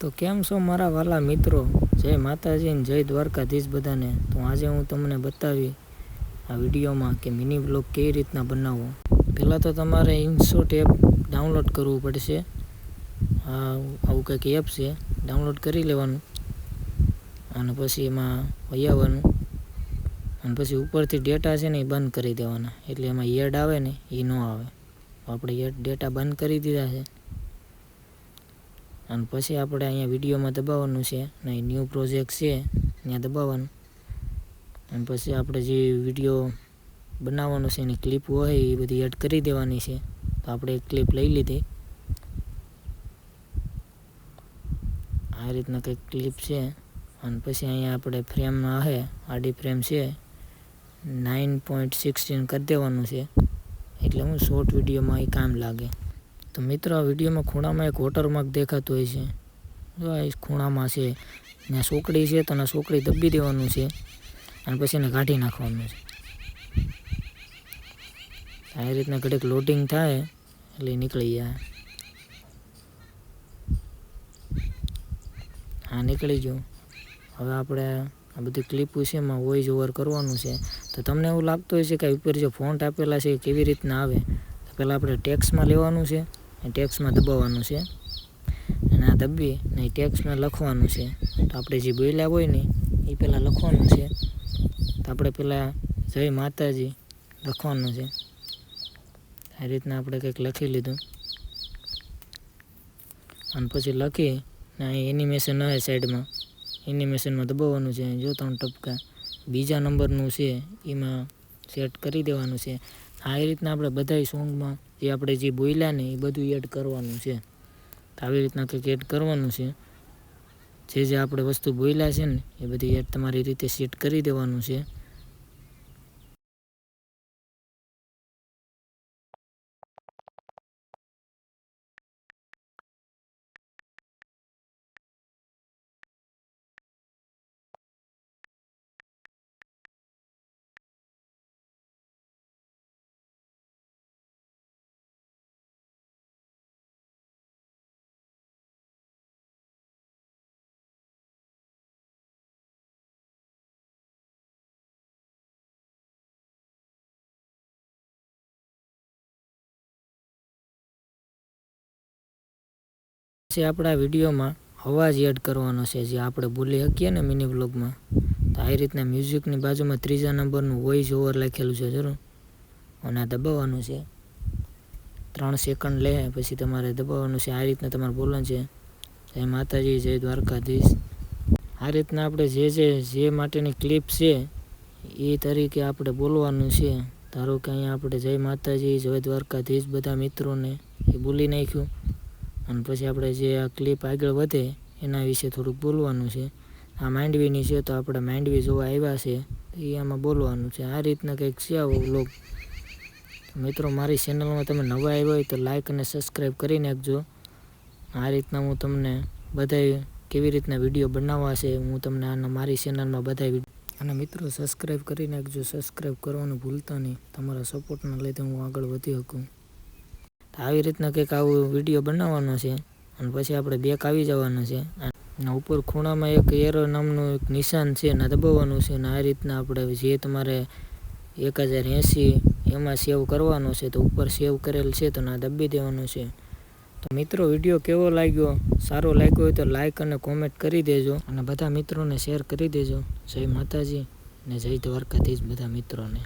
તો કેમ છો મારા વાલા મિત્રો? જય માતાજી ને જય દ્વારકાધીશ બધાને. તો આજે હું તમને બતાવી આ વિડીયોમાં કે મિની બ્લોગ કેવી રીતના બનાવવો. પહેલાં તો તમારે ઇન્સોટ એપ ડાઉનલોડ કરવું પડશે. આ આવું કંઈક એપ છે ડાઉનલોડ કરી લેવાનું. અને પછી એમાં વહી આવવાનું અને પછી ઉપરથી ડેટા છે ને એ બંધ કરી દેવાના. એટલે એમાં એડ આવે ને એ ન આવે. આપણે એડ ડેટા બંધ કરી દીધા છે. અને પછી આપણે અહીંયા વિડીયોમાં દબાવવાનું છે નહીં ન્યૂ પ્રોજેક્ટ છે, ત્યાં દબાવવાનું. અને પછી આપણે જે વીડિયો બનાવવાનો છે, એની ક્લિપ હોય, એ બધી એડ કરી દેવાની છે. તો આપણે એક ક્લિપ લઈ લીધી. આ રીતના કંઈક ક્લિપ છે. અને પછી અહીંયા આપણે ફ્રેમમાં આવે આડી ફ્રેમ છે. નાઇન પોઈન્ટ સિક્સટીન કરી દેવાનું છે. એટલે હું શોર્ટ વિડીયોમાં એ કામ લાગે. તો મિત્રો, આ વિડીયોમાં ખૂણામાં એક વોટરમાર્ક દેખાતો હોય છે. ખૂણામાં છે, ત્યાં સોકડી છે, તો ના સોકડી દબી દેવાનું છે અને પછી એને કાઢી નાખવાનું છે. આ રીતના ઘડીક લોડિંગ થાય એટલે નીકળી જાય. હા, નીકળી ગયું. હવે આપણે આ બધી ક્લિપો છે એમાં વોઇસ ઓવર કરવાનું છે. તો તમને એવું લાગતું હોય છે કે ઉપર જે ફોન્ટ આપેલા છે એ કેવી રીતના આવે? પહેલાં આપણે ટેક્સમાં લેવાનું છે. ટેક્સમાં દબાવવાનું છે. અને આ દબી ને ટેક્સમાં લખવાનું છે. તો આપણે જે બોલ્યા હોય ને, એ પહેલાં લખવાનું છે. તો આપણે પહેલાં જય માતાજી લખવાનું છે. આ રીતના આપણે કંઈક લખી લીધું. અને પછી લખી ને અહીં એનિમેશન આવે સાઈડમાં એનિમેશનમાં દબાવવાનું છે. જો ત્રણ ટપકા. બીજા નંબરનું છે. એમાં સેટ કરી દેવાનું છે. આ રીતના આપણે બધાય સોંગમાં જે આપણે જે બોલ્યા ને એ બધું એડ કરવાનું છે. તો આવી રીતના કંઈક એડ કરવાનું છે. જે જે આપણે વસ્તુ બોલ્યા છે ને એ બધી એડ તમારી રીતે સેટ કરી દેવાનું છે. પછી આપણા વિડીયોમાં અવાજ એડ કરવાનો છે, જે આપણે બોલી શકીએ ને મિની બ્લોગમાં તો આવી રીતના મ્યુઝિકની બાજુમાં ત્રીજા નંબરનું વોઇસ ઓવર લખેલું છે જરૂર. અને આ દબાવવાનું છે. ત્રણ સેકન્ડ લે, પછી તમારે દબાવવાનું છે. આ રીતના તમારે બોલવાનું છે. જય માતાજી, જય દ્વારકાધીશ. આ રીતના આપણે જે જે જે માટેની ક્લિપ છે, એ તરીકે આપણે બોલવાનું છે. ધારો કે અહીંયા આપણે જય માતાજી, જય દ્વારકાધીશ, બધા મિત્રોને એ બોલી નાખ્યું. અને પછી આપણે જે આ ક્લિપ આગળ વધે, એના વિશે થોડુંક બોલવાનું છે. આ માંડવીની છે તો આપણે માંડવી જોવા આવ્યા છે એ આમાં બોલવાનું છે. આ રીતના કંઈક છે આવો લોક મિત્રો, મારી ચેનલમાં તમે નવા આવ્યા હોય તો લાઇક અને સબસ્ક્રાઈબ કરી નાખજો. આ રીતના હું તમને બધાય કેવી રીતના વીડિયો બનાવવા છે, હું તમને આના મારી ચેનલમાં બધા અને મિત્રો સબસ્ક્રાઈબ કરી નાખજો. સબસ્ક્રાઈબ કરવાનું ભૂલતા નહીં. તમારા સપોર્ટના લીધે હું આગળ વધી શકું. તો આવી રીતના કંઈક આવું વીડિયો બનાવવાનો છે અને પછી આપણે બેક આવી જવાનું છે. અને ઉપર ખૂણામાં એક એરો નામનું એક નિશાન છે ને દબાવવાનું છે અને આ રીતના આપણે જે તમારે એક હજાર એંસી એમાં સેવ કરવાનો છે તો ઉપર સેવ કરેલ છે તો ના દબી દેવાનું છે. તો મિત્રો વીડિયો કેવો લાગ્યો? સારો લાગ્યો હોય તો લાઇક અને કોમેન્ટ કરી દેજો અને બધા મિત્રોને શેર કરી દેજો. જય માતાજી ને જય દ્વારકાધીશ બધા મિત્રોને.